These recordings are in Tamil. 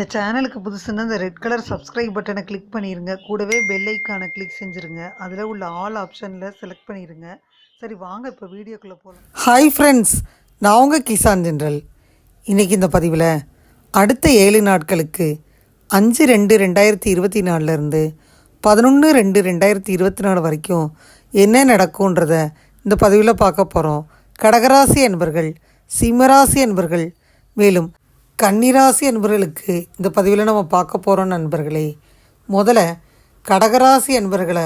இந்த சேனலுக்கு புதுசுன்னா இந்த ரெட் கலர் சப்ஸ்கிரைப் பட்டனை கிளிக் பண்ணிடுங்க கூடவே பெல் ஐக்கானை கிளிக் செஞ்சுருங்க. அதில் உள்ள ஆல் ஆப்ஷனில் செலக்ட் பண்ணிடுங்க சரி வாங்க இப்போ வீடியோக்குள்ளே போகலாம் ஹாய் ஃப்ரெண்ட்ஸ் நான் உங்கள் கிசான் ஜென்ரல். இன்றைக்கி இந்த பதிவில் அடுத்த ஏழு நாட்களுக்கு அஞ்சு ரெண்டு ரெண்டாயிரத்தி இருபத்தி நாலுலேருந்து பதினொன்று ரெண்டு ரெண்டாயிரத்தி இருபத்தி நாலு வரைக்கும் என்ன நடக்கும்ன்றத இந்த பதிவில் பார்க்க போகிறோம் கடகராசி என்பர்கள் சிம்மராசி என்பர்கள் மேலும் கன்னிராசி என்பவர்களுக்கு இந்த பதிவில் நம்ம பார்க்க போகிறோம் நண்பர்களே. முதல்ல கடகராசி என்பர்களை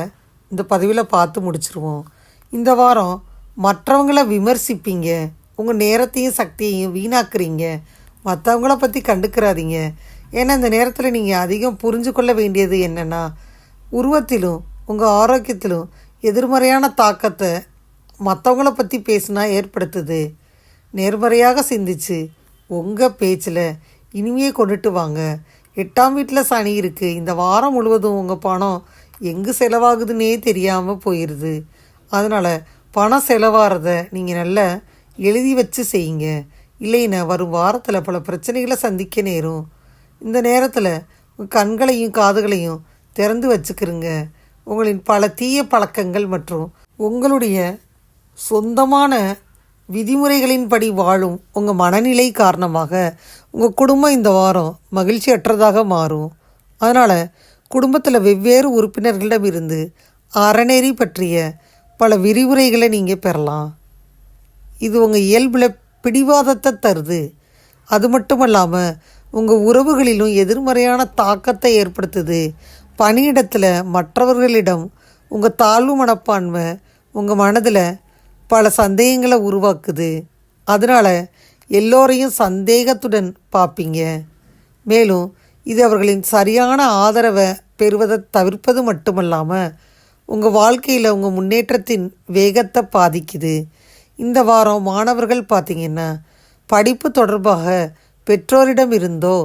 இந்த பதிவில் பார்த்து முடிச்சிருவோம். இந்த வாரம் மற்றவங்கள விமர்சிப்பீங்க உங்கள் நேரத்தையும் சக்தியையும் வீணாக்குறீங்க மற்றவங்கள பற்றி கண்டுக்கிறாதீங்க. ஏன்னா இந்த நேரத்தில் நீங்கள் அதிகம் புரிஞ்சு கொள்ள வேண்டியது என்னென்னா உருவத்திலும் உங்கள் ஆரோக்கியத்திலும் எதிர்மறையான தாக்கத்தை மற்றவங்கள பற்றி பேசினா ஏற்படுத்துது. நேர்மறையாக சிந்திச்சு உங்கள் பேச்சில் இனிமையை கொண்டுட்டு வாங்க. எட்டாம் வீட்டில் சனி இருக்குது இந்த வாரம் முழுவதும் உங்கள் பணம் எங்கே செலவாகுதுன்னே தெரியாமல் போயிடுது அதனால் பணம் செலவாகிறத நீங்கள் நல்லா எழுதி வச்சு செய்யுங்க. இல்லைன்னா வரும் வாரத்தில் பல பிரச்சனைகளை சந்திக்க நேரும். இந்த நேரத்தில் கண்களையும் காதுகளையும் திறந்து வச்சுக்கிறங்க உங்களின் பல தீய பழக்கங்கள் மற்றும் உங்களுடைய சொந்தமான விதிமுறைகளின்படி வாழும் உங்கள் மனநிலை காரணமாக உங்கள் குடும்பம் இந்த வாரம் மகிழ்ச்சியற்றதாக மாறும். அதனால் குடும்பத்தில் வெவ்வேறு உறுப்பினர்களிடமிருந்து அறநெறி பற்றிய பல விரிவுரைகளை நீங்கள் பெறலாம். இது உங்கள் இயல்பில் பிடிவாதத்தை தருது. அது மட்டும் இல்லாமல் உங்கள் உறவுகளிலும் எதிர்மறையான தாக்கத்தை ஏற்படுத்துது. பணியிடத்தில் மற்றவர்களிடம் உங்கள் தாழ்வு மனப்பான்மை உங்கள் மனதில் பல சந்தேகங்களை உருவாக்குது. அதனால் எல்லோரையும் சந்தேகத்துடன் பார்ப்பீங்க. மேலும் இது அவர்களின் சரியான ஆதரவை பெறுவதை தவிர்ப்பது மட்டுமல்லாமல் உங்கள் வாழ்க்கையில் உங்கள் முன்னேற்றத்தின் வேகத்தை பாதிக்குது. இந்த வாரம் மாணவர்கள் பார்த்திங்கன்னா படிப்பு தொடர்பாக பெற்றோரிடம் இருந்தோ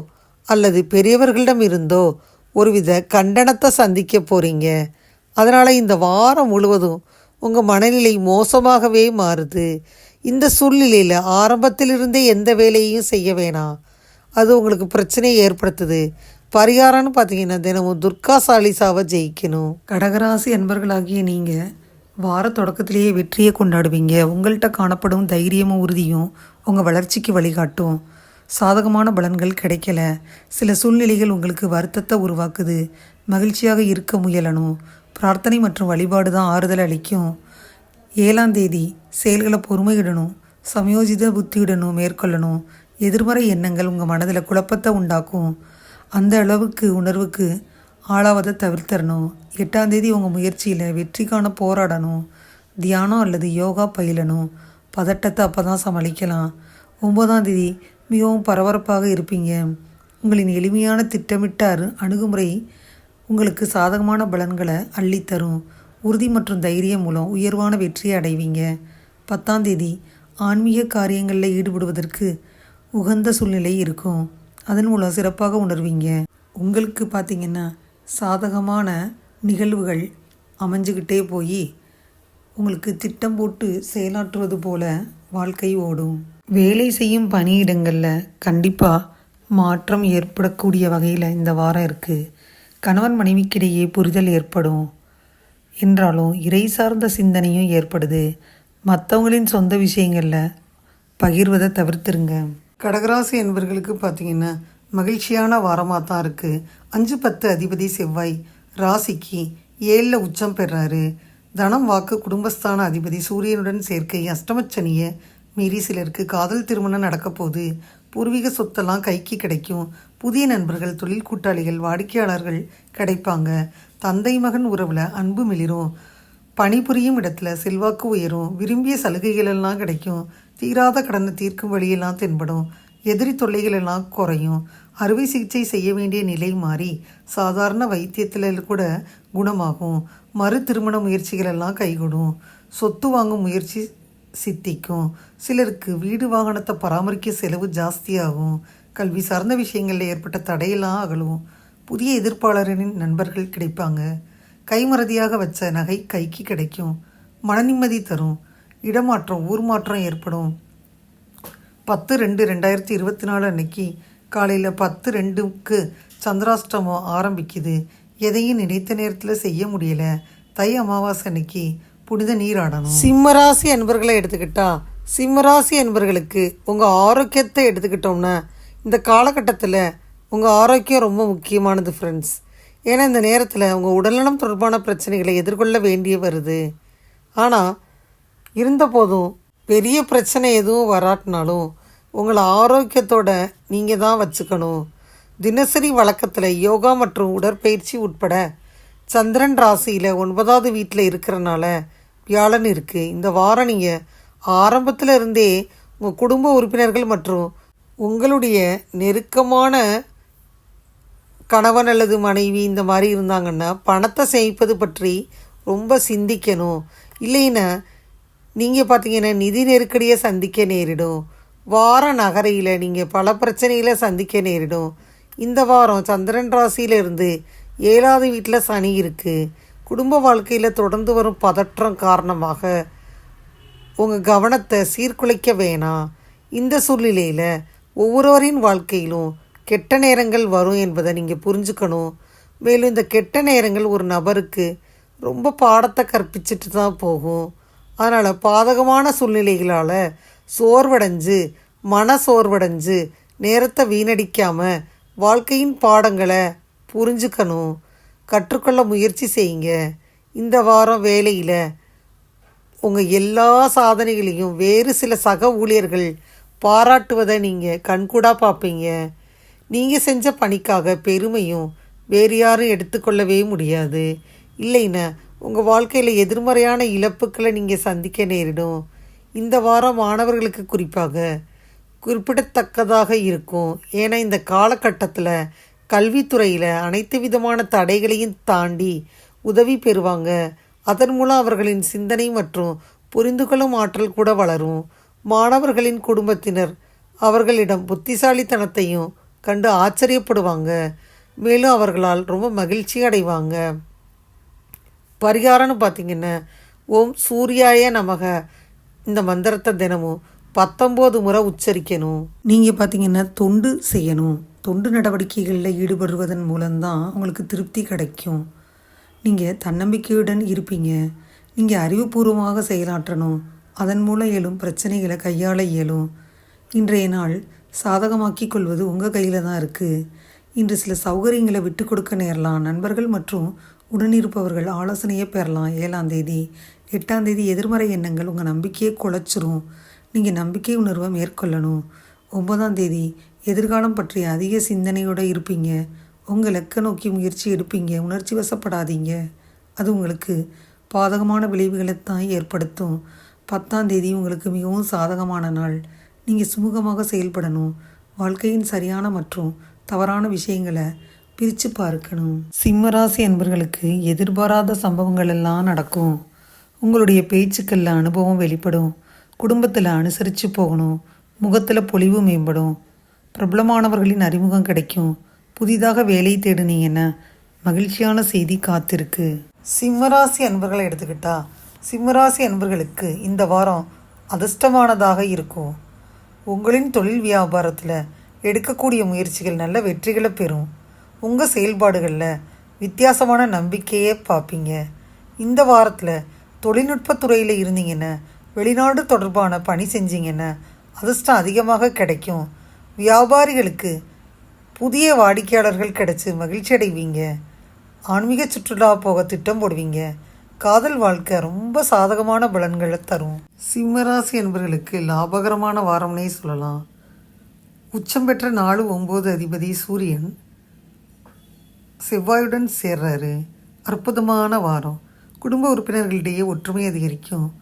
அல்லது பெரியவர்களிடம் இருந்தோ ஒருவித கண்டனத்தை சந்திக்க போகிறீங்க அதனால் இந்த வாரம் முழுவதும் உங்கள் மனநிலை மோசமாகவே மாறுது. இந்த சூழ்நிலையில் ஆரம்பத்திலிருந்தே எந்த வேலையையும் செய்ய வேணாம். அது உங்களுக்கு பிரச்சனையை ஏற்படுத்துது. பரிகாரம்னு பார்த்தீங்கன்னா தினமும் துர்கா சாலிசாவை ஜெயிக்கணும். கடகராசி அன்பர்களாகிய நீங்கள் வார தொடக்கத்திலேயே வெற்றியை கொண்டாடுவீங்க. உங்கள்கிட்ட காணப்படும் தைரியமும் உறுதியும் உங்கள் வளர்ச்சிக்கு வழிகாட்டும். சாதகமான பலன்கள் கிடைக்கல. சில சூழ்நிலைகள் உங்களுக்கு வருத்தத்தை உருவாக்குது. மகிழ்ச்சியாக இருக்க முயலணும். பிரார்த்தனை மற்றும் வழிபாடு தான் ஆறுதல் அளிக்கும். ஏழாம் தேதி செயல்களை பொறுமையிடணும் சமயோஜித புத்தியுடனும் மேற்கொள்ளணும். எதிர்மறை எண்ணங்கள் உங்கள் மனதில் குழப்பத்தை உண்டாக்கும். அந்த அளவுக்கு உணர்வுக்கு ஆளாவதை தவிர்த்தரணும். எட்டாம் தேதி உங்கள் முயற்சியில் வெற்றிக்கான போராடணும். தியானம் அல்லது யோகா பயிலணும். பதட்டத்தை அப்போ தான் சமாளிக்கலாம். ஒம்பதாம் தேதி மிகவும் பரபரப்பாக இருப்பீங்க. உங்களின் எளிமையான திட்டமிட்ட அரு அணுகுமுறை உங்களுக்கு சாதகமான பலன்களை அள்ளித்தரும் உறுதி மற்றும் தைரியம் மூலம் உயர்வான வெற்றியை அடைவீங்க. பத்தாம் தேதி ஆன்மீக காரியங்களில் ஈடுபடுவதற்கு உகந்த சூழ்நிலை இருக்கும். அதன் மூலம் சிறப்பாக உணர்வீங்க. உங்களுக்கு பார்த்திங்கன்னா சாதகமான நிகழ்வுகள் அமைஞ்சுக்கிட்டே போய் உங்களுக்கு திட்டம் போட்டு செயலாற்றுவது போல வாழ்க்கை ஓடும். வேலை செய்யும் பணியிடங்களில் கண்டிப்பாக மாற்றம் ஏற்படக்கூடிய வகையில் இந்த வாரம் இருக்குது கணவன் மனைவிக்கிடையே புரிதல் ஏற்படும். என்றாலும் இறை சார்ந்த சிந்தனையும் ஏற்படுது. மற்றவங்களின் சொந்த விஷயங்களில் பகிர்வதை தவிர்த்துருங்க. கடகராசி என்பவர்களுக்கு பார்த்தீங்கன்னா மகிழ்ச்சியான வாரமாக தான் இருக்குது அஞ்சு பத்து அதிபதி செவ்வாய் ராசிக்கு ஏழில் உச்சம் பெறாரு. தனம் வாக்கு குடும்பஸ்தான அதிபதி சூரியனுடன் சேர்க்கை அஷ்டமச்சனியை மீறி சிலருக்கு காதல் திருமணம் நடக்க போகுது பூர்வீக சொத்தெல்லாம் கைக்கு கிடைக்கும். புதிய நண்பர்கள் தொழில் கூட்டாளிகள் வாடிக்கையாளர்கள் கிடைப்பாங்க. தந்தை மகன் உறவில் அன்பு மிளிரும். பணிபுரியும் இடத்துல செல்வாக்கு உயரும். விரும்பிய சலுகைகளெல்லாம் கிடைக்கும். தீராத கடனை தீர்க்கும் வழியெல்லாம் தென்படும். எதிரி தொல்லைகளெல்லாம் குறையும். அறுவை சிகிச்சை செய்ய வேண்டிய நிலை மாறி சாதாரண வைத்தியத்தில் கூட குணமாகும். மறு திருமண முயற்சிகளெல்லாம் கைகூடும். சொத்து வாங்கும் முயற்சி சித்திக்கும். சிலருக்கு வீடு வாகனத்தை பராமரிக்க செலவு ஜாஸ்தியாகும். கல்வி சார்ந்த விஷயங்களில் ஏற்பட்ட தடையெல்லாம் அகலும். புதிய எதிர்ப்பாளரின் நண்பர்கள் கிடைப்பாங்க. கைமறதியாக வச்ச நகை கைக்கு கிடைக்கும். மனநிம்மதி தரும். இடமாற்றம் ஊர் மாற்றம் ஏற்படும். பத்து ரெண்டு ரெண்டாயிரத்தி இருபத்தி நாலு அன்னைக்கு காலையில் பத்து ரெண்டுக்கு சந்திராஷ்டமம் ஆரம்பிக்குது. எதையும் நினைத்த நேரத்தில் செய்ய முடியல. தை அமாவாசை அன்னைக்கு புனித நீராடணும் சிம்மராசி அன்பர்களை எடுத்துக்கிட்டா சிம்மராசி அன்பர்களுக்கு உங்கள் ஆரோக்கியத்தை எடுத்துக்கிட்டோம்னா இந்த காலகட்டத்தில் உங்கள் ஆரோக்கியம் ரொம்ப முக்கியமானது ஃப்ரெண்ட்ஸ் ஏன்னா இந்த நேரத்தில் உங்கள் உடல்நலம் தொடர்பான பிரச்சனைகளை எதிர்கொள்ள வேண்டிய வருது. ஆனால் இருந்தபோதும் பெரிய பிரச்சனை எதுவும் வராட்டினாலும் உங்களை ஆரோக்கியத்தோட நீங்கள் தான் வச்சுக்கணும். தினசரி வழக்கத்தில் யோகா மற்றும் உடற்பயிற்சி உட்பட சந்திரன் ராசியில் ஒன்பதாவது வீட்டில் இருக்கிறனால வியாழன் இருக்குது இந்த வாரம் நீங்கள் ஆரம்பத்தில் இருந்தே உங்கள் குடும்ப உறுப்பினர்கள் மற்றும் உங்களுடைய நெருக்கமான கணவன் அல்லது மனைவி இந்த மாதிரி இருந்தாங்கன்னா பணத்தை சேமிப்பது பற்றி ரொம்ப சிந்திக்கணும். இல்லைன்னா நீங்கள் பார்த்தீங்கன்னா நிதி நெருக்கடியை சந்திக்க நேரிடும். வார நகரையில் நீங்கள் பல பிரச்சனைகளை சந்திக்க நேரிடும். இந்த வாரம் சந்திரன் ராசியிலிருந்து ஏழாவது வீட்டில் சனி இருக்குது குடும்ப வாழ்க்கையில் தொடர்ந்து வரும் பதற்றம் காரணமாக உங்கள் கவனத்தை சீர்குலைக்க வேணாம். இந்த சூழ்நிலையில் ஒவ்வொருவரின் வாழ்க்கையிலும் கெட்ட நேரங்கள் வரும் என்பதை நீங்கள் புரிஞ்சுக்கணும். மேலும் இந்த கெட்ட நேரங்கள் ஒரு நபருக்கு ரொம்ப பாடத்தை கற்பிச்சிட்டு தான் போகும். அதனால் பாதகமான சூழ்நிலைகளால் சோர்வடைஞ்சு மன சோர்வடைஞ்சு நேரத்தை வீணடிக்காமல் வாழ்க்கையின் பாடங்களை புரிஞ்சுக்கணும். கற்றுக்கொள்ள முயற்சி செய்யுங்க. இந்த வாரம் வேலையில் உங்கள் எல்லா சாதனைகளையும் வேறு சில சக ஊழியர்கள் பாராட்டுவதை நீங்கள் கண்கூடாக பார்ப்பீங்க. நீங்கள் செஞ்ச பணிக்காக பெருமையும் வேறு யாரும் எடுத்துக்கொள்ளவே முடியாது. இல்லைன்னா உங்கள் வாழ்க்கையில் எதிர்மறையான இழப்புக்களை நீங்கள் சந்திக்க நேரிடும். இந்த வாரம் மாணவர்களுக்கு குறிப்பாக குறிப்பிடத்தக்கதாக இருக்கும். ஏன்னா இந்த காலகட்டத்தில் கல்வித்துறையில் அனைத்து விதமான தடைகளையும் தாண்டி உதவி பெறுவாங்க. அதன் மூலம் அவர்களின் சிந்தனை மற்றும் புரிந்துகொள்ளும் ஆற்றல் கூட வளரும். மாணவர்களின் குடும்பத்தினர் அவர்களிடம் புத்திசாலித்தனத்தையும் கண்டு ஆச்சரியப்படுவாங்க. மேலும் அவர்களால் ரொம்ப மகிழ்ச்சி அடைவாங்க. பரிகாரம்னு பார்த்தீங்கன்னா ஓம் சூர்யாய நமக. இந்த மந்திரத்தை தினமும் பத்தொம்போது முறை உச்சரிக்கணும். நீங்கள் பார்த்தீங்கன்னா தொண்டு செய்யணும். தொண்டு நடவடிக்கைகளில் ஈடுபடுவதன் மூலம்தான் உங்களுக்கு திருப்தி கிடைக்கும். நீங்கள் தன்னம்பிக்கையுடன் இருப்பீங்க. நீங்கள் அறிவுபூர்வமாக செயலாற்றணும். அதன் மூலம் இயலும் பிரச்சனைகளை கையாள இயலும். இன்றைய நாள் சாதகமாக்கி கொள்வது உங்கள் கையில் தான் இருக்குது இன்று சில சௌகரியங்களை விட்டு கொடுக்க நேரலாம். நண்பர்கள் மற்றும் உடனிருப்பவர்கள் ஆலோசனையை பெறலாம். ஏழாம் தேதி எட்டாம் தேதி எதிர்மறை எண்ணங்கள் உங்கள் நம்பிக்கையை குலைச்சிரும். நீங்கள் நம்பிக்கை உணர்வை மேற்கொள்ளணும். ஒன்பதாம் தேதி எதிர்காலம் பற்றிய அதிக சிந்தனையோடு இருப்பீங்க. உங்கள் லக்க நோக்கி முயற்சி எடுப்பீங்க. உணர்ச்சி வசப்படாதீங்க. அது உங்களுக்கு பாதகமான விளைவுகளை தான் ஏற்படுத்தும். பத்தாம் தேதி உங்களுக்கு மிகவும் சாதகமான நாள். நீங்கள் சுமூகமாக செயல்படணும். வாழ்க்கையின் சரியான மற்றும் தவறான விஷயங்களை பிரித்து பார்க்கணும். சிம்மராசி அன்பர்களுக்கு எதிர்பாராத சம்பவங்கள் எல்லாம் நடக்கும். உங்களுடைய பேச்சுக்களில் அனுபவம் வெளிப்படும். குடும்பத்தில் அனுசரித்து போகணும். முகத்தில் பொலிவு மேம்படும். பிரபலமானவர்களின் அறிமுகம் கிடைக்கும். புதிதாக வேலை தேடுனீங்கன்னா மகிழ்ச்சியான செய்தி காத்திருக்கு. சிம்மராசி அன்பர்களை எடுத்துக்கிட்டா சிம்மராசி அன்பர்களுக்கு இந்த வாரம் அதிர்ஷ்டமானதாக இருக்கும் உங்களின் தொழில் வியாபாரத்தில் எடுக்கக்கூடிய முயற்சிகள் நல்ல வெற்றிகளை பெறும். உங்கள் செயல்பாடுகளில் வித்தியாசமான நம்பிக்கையே பார்ப்பீங்க இந்த வாரத்தில் தொழில்நுட்பத்துறையில் இருந்தீங்கன்னா வெளிநாடு தொடர்பான பணி செஞ்சீங்கன்னா அதிர்ஷ்டம் அதிகமாக கிடைக்கும். வியாபாரிகளுக்கு புதிய வாடிக்கையாளர்கள் கிடைச்சி மகிழ்ச்சி அடைவீங்க ஆன்மீக சுற்றுலா போக திட்டம் போடுவீங்க. காதல் வாழ்க்கை ரொம்ப சாதகமான பலன்களை தரும். சிம்மராசி என்பவர்களுக்கு லாபகரமான வாரம்னே சொல்லலாம். உச்சம் பெற்ற நாலு ஒம்பது அதிபதி சூரியன் செவ்வாயுடன் சேர்றாரு. அற்புதமான வாரம். குடும்ப உறுப்பினர்களிடையே ஒற்றுமை அதிகரிக்கும்.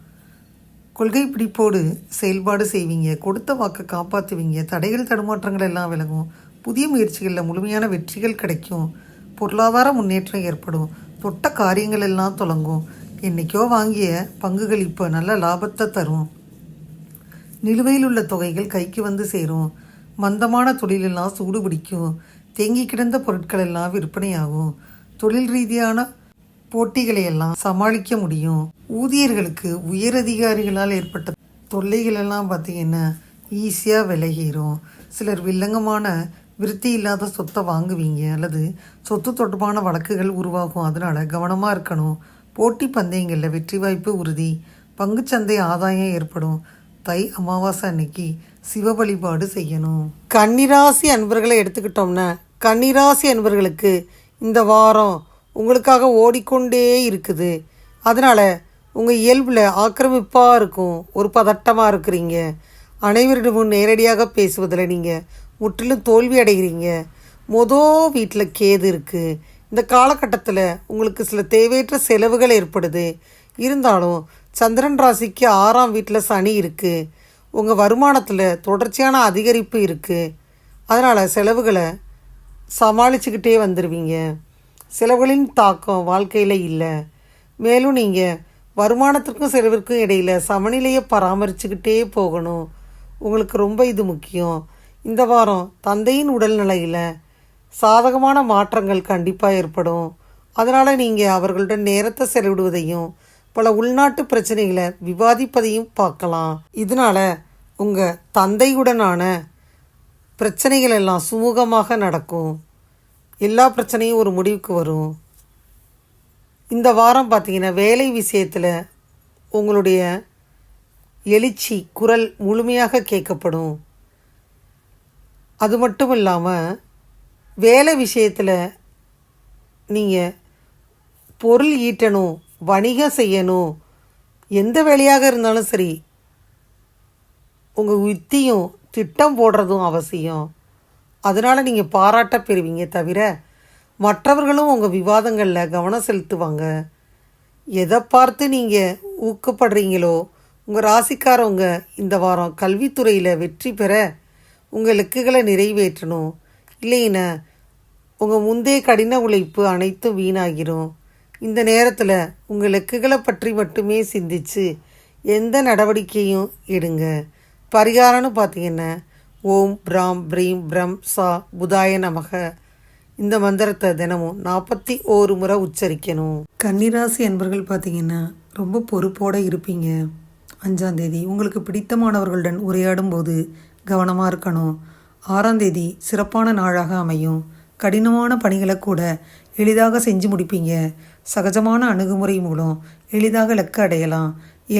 கொள்கை பிடிப்போடு செயல்பாடு செய்வீங்க. கொடுத்த வாக்கை காப்பாற்றுவீங்க தடைகள் தடுமாற்றங்கள் எல்லாம் விலகும். புதிய முயற்சிகளில் முழுமையான வெற்றிகள் கிடைக்கும். பொருளாதார முன்னேற்றம் ஏற்படும். தொட்ட காரியங்கள் எல்லாம் தொடங்கும். என்னைக்கோ வாங்கிய பங்குகள் இப்போ நல்ல லாபத்தை தரும். நிலுவையில் உள்ள தொகைகள் கைக்கு வந்து சேரும். மந்தமான தொழிலெல்லாம் சூடு பிடிக்கும். தேங்கி கிடந்த பொருட்கள் எல்லாம் விற்பனையாகும். தொழில் ரீதியான போட்டிகளை எல்லாம் சமாளிக்க முடியும். ஊதியர்களுக்கு உயரதிகாரிகளால் ஏற்பட்ட தொல்லைகள் எல்லாம் பார்த்தீங்கன்னா ஈஸியாக விலகிடும் சிலர் வில்லங்கமான விருத்தி இல்லாத சொத்தை வாங்குவீங்க அல்லது சொத்து தொடர்பான வழக்குகள் உருவாகும் அதனால் கவனமாக இருக்கணும். போட்டி பந்தயங்களில் வெற்றி வாய்ப்பு உறுதி பங்குச்சந்தை ஆதாயம் ஏற்படும். தை அமாவாசை அன்னைக்கு சிவ வழிபாடு செய்யணும். கன்னிராசி அன்பர்களை எடுத்துக்கிட்டோம்னா கன்னிராசி அன்பர்களுக்கு இந்த வாரம் உங்களுக்காக ஓடிக்கொண்டே இருக்குது. அதனால் உங்கள் இயல்பில் ஆக்கிரமிப்பாக இருக்கும் ஒரு பதட்டமாக இருக்கிறீங்க. அனைவரிடமும் நேரடியாக பேசுவதில் நீங்கள் முற்றிலும் தோல்வி அடைகிறீங்க மொதோ வீட்டில் கேது இருக்குது இந்த காலகட்டத்தில் உங்களுக்கு சில தேவையற்ற செலவுகள் ஏற்படுது. இருந்தாலும் சந்திரன் ராசிக்கு ஆறாம் வீட்டில் சனி இருக்குது உங்கள் வருமானத்தில் தொடர்ச்சியான அதிகரிப்பு இருக்குது அதனால் செலவுகளை சமாளிச்சுக்கிட்டே வந்துடுவீங்க செலவுகளின் தாக்கம் வாழ்க்கையில் இல்லை. மேலும் நீங்கள் வருமானத்திற்கும் செலவிற்கும் இடையில் சமநிலையை பராமரிச்சுக்கிட்டே போகணும். உங்களுக்கு ரொம்ப இது முக்கியம். இந்த வாரம் தந்தையின் உடல்நிலையில் சாதகமான மாற்றங்கள் கண்டிப்பாக ஏற்படும். அதனால் நீங்கள் அவர்களுடன் நேரத்தை செலவிடுவதையும் பல உள்நாட்டு பிரச்சனைகளை விவாதிப்பதையும் பார்க்கலாம். இதனால் உங்கள் தந்தையுடனான பிரச்சனைகள் எல்லாம் சுமூகமாக நடக்கும். எல்லா பிரச்சனையும் ஒரு முடிவுக்கு வரும். இந்த வாரம் பார்த்திங்கன்னா வேலை விஷயத்தில் உங்களுடைய எழுச்சி குரல் முழுமையாக கேட்கப்படும். அது மட்டும் இல்லாமல் வேலை விஷயத்தில் நீங்கள் பொருள் ஈட்டணும் வணிகம் செய்யணும் எந்த வேலையாக இருந்தாலும் சரி உங்கள் யுத்தியும் திட்டம் போடுறதும் அவசியம். அதனால் நீங்கள் பாராட்ட பெறுவீங்க தவிர மற்றவர்களும் உங்கள் விவாதங்களில் கவனம் செலுத்துவாங்க. எதை பார்த்து நீங்கள் ஊக்கப்படுறீங்களோ உங்கள் ராசிக்காரவங்க இந்த வாரம் கல்வித்துறையில் வெற்றி பெற உங்கள் இலக்குகளை நிறைவேற்றணும். இல்லைன்னா உங்கள் முந்தைய கடின உழைப்பு அனைத்தும் வீணாகிரும். இந்த நேரத்தில் உங்கள் இலக்குகளை பற்றி மட்டுமே சிந்திச்சு எந்த நடவடிக்கையும் எடுங்க. பரிகாரம்னு பார்த்தீங்கன்னா ஓம் பிராம் பிரீம் பிரம் சா புதாய நமக. இந்த மந்திரத்தை தினமும் நாற்பத்தி ஓரு முறை உச்சரிக்கணும். கன்னிராசி என்பர்கள் பார்த்தீங்கன்னா ரொம்ப பொறுப்போடு இருப்பீங்க. அஞ்சாந்தேதி உங்களுக்கு பிடித்தமானவர்களுடன் உரையாடும் போது கவனமாக இருக்கணும். ஆறாம் தேதி சிறப்பான நாளாக அமையும். கடினமான பணிகளை கூட எளிதாக செஞ்சு முடிப்பீங்க. சகஜமான அணுகுமுறை மூலம் எளிதாக இலக்கு அடையலாம்.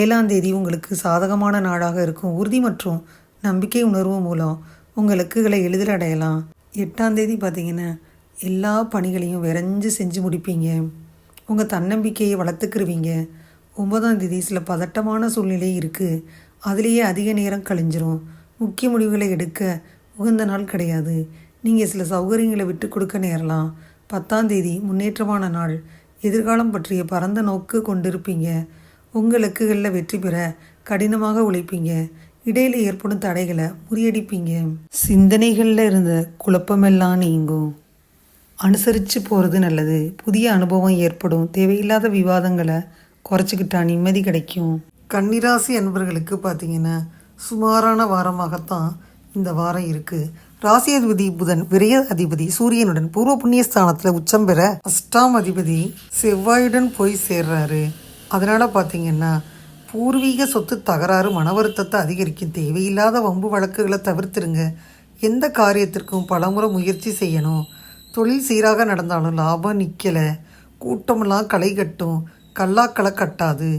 ஏழாம் தேதி உங்களுக்கு சாதகமான நாளாக இருக்கும். உறுதி மற்றும் நம்பிக்கை உணர்வு மூலம் உங்கள் இலக்குகளை எளிதில் அடையலாம். எட்டாம் தேதி பார்த்தீங்கன்னா எல்லா பணிகளையும் விரைஞ்சு செஞ்சு முடிப்பீங்க. உங்கள் தன்னம்பிக்கையை வளர்த்துக்கிருவீங்க. ஒன்பதாம் தேதி சில பதட்டமான சூழ்நிலை இருக்குது அதுலேயே அதிக நேரம் கழிஞ்சிரும். முக்கிய முடிவுகளை எடுக்க உகந்த நாள் கிடையாது. நீங்கள் சில சௌகரியங்களை விட்டு கொடுக்க நேரலாம். பத்தாம் தேதி முன்னேற்றமான நாள். எதிர்காலம் பற்றிய பரந்த நோக்கு கொண்டிருப்பீங்க. உங்கள் இலக்குகளில் வெற்றி பெற கடினமாக உழைப்பீங்க. இடையில ஏற்படும் தடைகளை முறியடிப்பீங்க. சிந்தனைகளில் இருந்த குழப்பமெல்லாம் நீங்கும். அனுசரித்து போகிறது நல்லது. புதிய அனுபவம் ஏற்படும். தேவையில்லாத விவாதங்களை குறைச்சிக்கிட்டா நிம்மதி கிடைக்கும். கன்னிராசி அன்பர்களுக்கு பார்த்தீங்கன்னா சுமாரான வாரமாகத்தான் இந்த வாரம் இருக்குது ராசி அதிபதி புதன் விரய அதிபதி சூரியனுடன் பூர்வ புண்ணிய ஸ்தானத்தில் உச்சம் பெற அஷ்டாம் அதிபதி செவ்வாயுடன் போய் சேர்றாரு. அதனால் பார்த்தீங்கன்னா பூர்வீக சொத்து தகராறு மன வருத்தத்தை அதிகரிக்கும் தேவையில்லாத வம்பு வழக்குகளை தவிர்த்துருங்க. எந்த காரியத்திற்கும் பலமுறை முயற்சி செய்யணும். தொழில் சீராக நடந்தாலும் லாபம் நிற்கலை கூட்டமெல்லாம் களை கட்டும். கல்லாக்களை கட்டாது.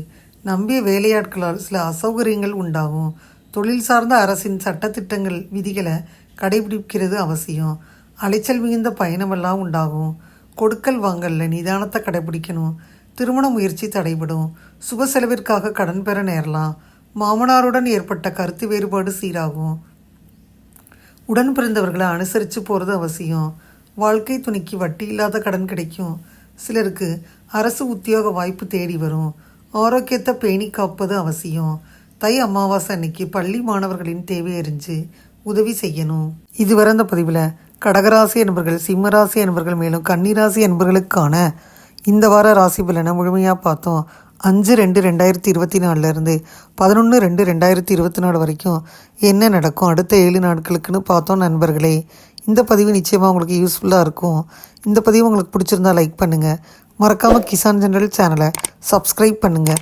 நம்பிய வேலையாட்களால் சில அசௌகரியங்கள் உண்டாகும். தொழில் சார்ந்த அரசின் சட்டத்திட்டங்கள் விதிகளை கடைபிடிக்கிறது அவசியம். அலைச்சல் மிகுந்த பயணமெல்லாம் உண்டாகும். கொடுக்கல் வாங்கல்ல நிதானத்தை கடைபிடிக்கணும். திருமண முயற்சி தடைபடும். சுப செலவிற்காக கடன் பெற நேரலாம். மாமனாருடன் ஏற்பட்ட கருத்து வேறுபாடு சீராகும். உடன் பிறந்தவர்களை அனுசரித்து போகிறது அவசியம். வாழ்க்கை துணைக்கு வட்டி இல்லாத கடன் கிடைக்கும். சிலருக்கு அரசு உத்தியோக வாய்ப்பு தேடி வரும். ஆரோக்கியத்தை பேணி காப்பது அவசியம். தை அமாவாசை அன்னைக்கு பள்ளி மாணவர்களின் தேவை அறிஞ்சு உதவி செய்யணும். இதுவரை அந்த பதிவில் கடகராசி என்பர்கள் சிம்மராசி என்பர்கள் மேலும் கன்னிராசி என்பர்களுக்கான இந்த வார ராசி பலனை முழுமையாக பார்த்தோம். அஞ்சு ரெண்டு ரெண்டாயிரத்தி இருபத்தி நாலுலேருந்து பதினொன்று ரெண்டு ரெண்டாயிரத்தி இருபத்தி நாலு வரைக்கும் என்ன நடக்கும் அடுத்த ஏழு நாட்களுக்குன்னு பார்த்தோம் நண்பர்களே. இந்த பதிவு நிச்சயமாக உங்களுக்கு யூஸ்ஃபுல்லாக இருக்கும். இந்த பதிவு உங்களுக்கு பிடிச்சிருந்தா லைக் பண்ணுங்கள் மறக்காமல் கிசான் ஜெனரல் சேனலை சப்ஸ்கிரைப் பண்ணுங்கள்